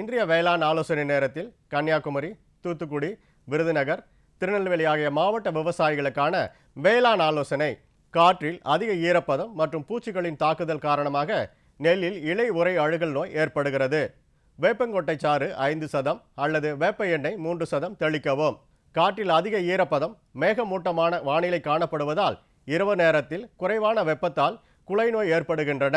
இன்றைய வேளாண் ஆலோசனை நேரத்தில் கன்னியாகுமரி தூத்துக்குடி விருதுநகர் திருநெல்வேலி ஆகிய மாவட்ட விவசாயிகளுக்கான வேளாண் ஆலோசனை. காற்றில் அதிக ஈரப்பதம் மற்றும் பூச்சிகளின் தாக்குதல் காரணமாக நெல்லில் இலை உரை அழுகல் நோய் ஏற்படுகிறது. வேப்பங்கொட்டை சாறு ஐந்து சதம் அல்லது வேப்ப எண்ணெய் மூன்று சதம் தெளிக்கவும். காற்றில் அதிக ஈரப்பதம் மேகமூட்டமான வானிலை காணப்படுவதால் இரவு நேரத்தில் குறைவான வெப்பத்தால் குலை நோய் ஏற்படுகின்றன.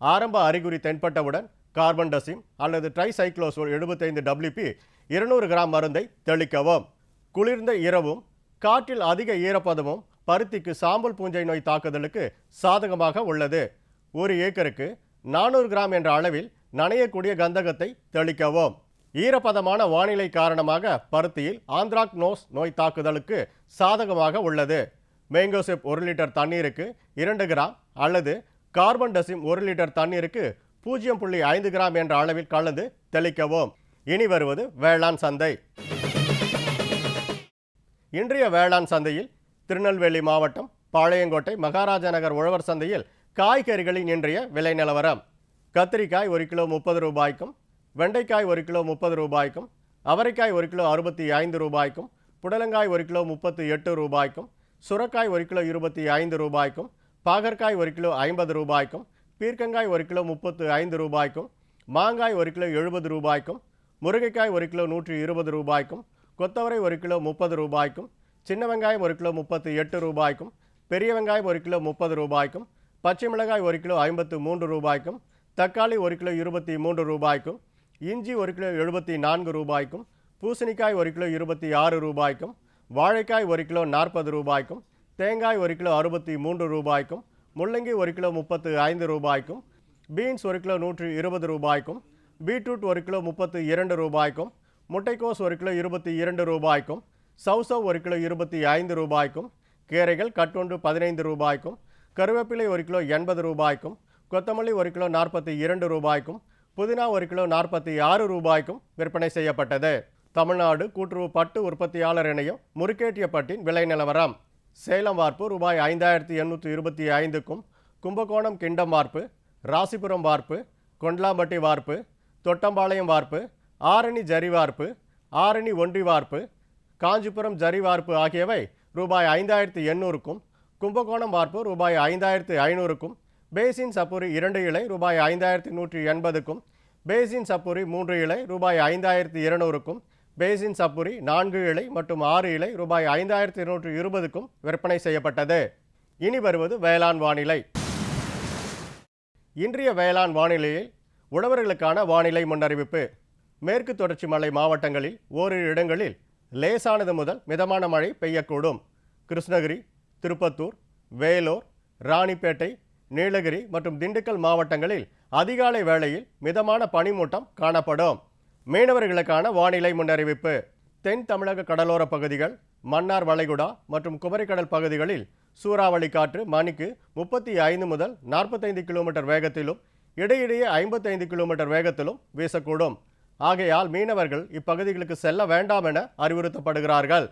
ஆரம்ப அறிகுறி தென்பட்டவுடன் கார்பன் டசிம் அல்லது ட்ரைசைக்ளோசோல் எழுபத்தைந்து டபிள்யூபி இருநூறு கிராம் மருந்தை தெளிக்கவும். குளிர்ந்த இரவும் காற்றில் அதிக ஈரப்பதமும் பருத்திக்கு சாம்பல் பூஞ்சை நோய் தாக்குதலுக்கு சாதகமாக உள்ளது. ஒரு ஏக்கருக்கு நானூறு கிராம் என்ற அளவில் நனையக்கூடிய கந்தகத்தை தெளிக்கவும். ஈரப்பதமான வானிலை காரணமாக பருத்தியில் ஆந்த்ராக்னோஸ் நோய் தாக்குதலுக்கு சாதகமாக உள்ளது. மேங்கோசெப் ஒரு லிட்டர் தண்ணீருக்கு இரண்டு கிராம் அல்லது கார்பன் டசிம் ஒரு லிட்டர் தண்ணீருக்கு பூஜ்ஜியம் புள்ளி ஐந்து கிராம் என்ற அளவில் கலந்து தெளிக்கவும். இனி வருவது வேளாண் சந்தை. இன்றைய வேளாண் சந்தையில் திருநெல்வேலி மாவட்டம் பாளையங்கோட்டை மகாராஜா நகர் உழவர் சந்தையில் காய்கறிகளின் இன்றைய விலை நிலவரம். கத்திரிக்காய் ஒரு கிலோ முப்பது ரூபாய்க்கும் வெண்டைக்காய் ஒரு கிலோ முப்பது ரூபாய்க்கும் அவரைக்காய் ஒரு கிலோ அறுபத்தி ஐந்து ரூபாய்க்கும் புடலங்காய் ஒரு கிலோ முப்பத்தி எட்டு ரூபாய்க்கும் சுரக்காய் ஒரு கிலோ இருபத்தி ஐந்து ரூபாய்க்கும் பாகற்காய் ஒரு கிலோ ஐம்பது ரூபாய்க்கும் பீர்க்கங்காய் ஒரு கிலோ முப்பத்து ஐந்து ரூபாய்க்கும் மாங்காய் ஒரு கிலோ எழுபது ரூபாய்க்கும் முருங்கைக்காய் ஒரு கிலோ நூற்றி இருபது ரூபாய்க்கும் கொத்தவரை ஒரு கிலோ முப்பது ரூபாய்க்கும் சின்ன வெங்காயம் ஒரு கிலோ முப்பத்தி எட்டு ரூபாய்க்கும் பெரிய வெங்காயம் ஒரு கிலோ முப்பது ரூபாய்க்கும் பச்சை மிளகாய் ஒரு கிலோ ஐம்பத்து மூன்று ரூபாய்க்கும் தக்காளி ஒரு கிலோ இருபத்தி மூன்று ரூபாய்க்கும் இஞ்சி ஒரு கிலோ எழுபத்தி நான்கு ரூபாய்க்கும் பூசணிக்காய் ஒரு கிலோ இருபத்தி ஆறு ரூபாய்க்கும் வாழைக்காய் ஒரு கிலோ நாற்பது ரூபாய்க்கும் தேங்காய் ஒரு கிலோ அறுபத்தி மூன்று ரூபாய்க்கும் முள்ளங்கி ஒரு கிலோ முப்பத்து ஐந்து ரூபாய்க்கும் பீன்ஸ் ஒரு கிலோ நூற்றி இருபது ரூபாய்க்கும் பீட்ரூட் ஒரு கிலோ முப்பத்து இரண்டு ரூபாய்க்கும் முட்டைக்கோஸ் ஒரு கிலோ இருபத்தி இரண்டு ரூபாய்க்கும் சவுசவ் ஒரு கிலோ இருபத்தி ஐந்து ரூபாய்க்கும் கீரைகள் கட்டொன்று பதினைந்து ரூபாய்க்கும் கருவேப்பிலை ஒரு கிலோ எண்பது ரூபாய்க்கும் கொத்தமல்லி ஒரு கிலோ நாற்பத்தி இரண்டு ரூபாய்க்கும் புதினா ஒரு கிலோ நாற்பத்தி ஆறு ரூபாய்க்கும் விற்பனை செய்யப்பட்டது. தமிழ்நாடு கூட்டுறவு பட்டு உற்பத்தியாளர் இணையம் முறுக்கேட்டியப்பட்டின் விலை நிலவரம். சேலம் வார்ப்பு ரூபாய் ஐந்தாயிரத்தி எண்ணூற்றி இருபத்தி ஐந்துக்கும் கும்பகோணம் கிண்டம் வார்ப்பு ராசிபுரம் வார்ப்பு கொண்டலாம்பட்டி வார்ப்பு தொட்டம்பாளையம் வார்ப்பு ஆரணி ஜரி வார்ப்பு ஆரணி ஒன்றி வார்ப்பு காஞ்சிபுரம் ஜரி வார்ப்பு ஆகியவை ரூபாய் ஐந்தாயிரத்தி எண்ணூறுக்கும் கும்பகோணம் வார்ப்பு ரூபாய் ஐந்தாயிரத்து ஐநூறுக்கும் பேசின் சப்புரி இரண்டு இலை ரூபாய் ஐந்தாயிரத்தி நூற்றி எண்பதுக்கும் பேசின் சப்புரி மூன்று இலை ரூபாய் ஐந்தாயிரத்தி இருநூறுக்கும் பேசின் சப்புரி நான்கு இலை மற்றும் ஆறு இலை ரூபாய் ஐந்தாயிரத்தி இருநூற்றி இருபதுக்கும் விற்பனை செய்யப்பட்டது. இனி வருவது வேளாண் வானிலை. இன்றைய வேளாண் வானிலையில் உழவர்களுக்கான வானிலை முன்னறிவிப்பு. மேற்கு தொடர்ச்சி மலை மாவட்டங்களில் ஓரிரு இடங்களில் லேசானது முதல் மிதமான மழை பெய்யக்கூடும். கிருஷ்ணகிரி திருப்பத்தூர் வேலூர் ராணிப்பேட்டை நீலகிரி மற்றும் திண்டுக்கல் மாவட்டங்களில் அதிகாலை வேளையில் மிதமான பனிமூட்டம் காணப்படும். மீனவர்களுக்கான வானிலை முன்னறிவிப்பு. தென் தமிழக கடலோர பகுதிகள் மன்னார் வளைகுடா மற்றும் குமரிக்கடல் பகுதிகளில் சூறாவளி காற்று மணிக்கு முப்பத்தி ஐந்து முதல் நாற்பத்தைந்து கிலோமீட்டர் வேகத்திலும் இடையிடையே ஐம்பத்தைந்து கிலோமீட்டர் வேகத்திலும் வீசக்கூடும். ஆகையால் மீனவர்கள் இப்பகுதிகளுக்கு செல்ல வேண்டாம் என அறிவுறுத்தப்படுகிறார்கள்.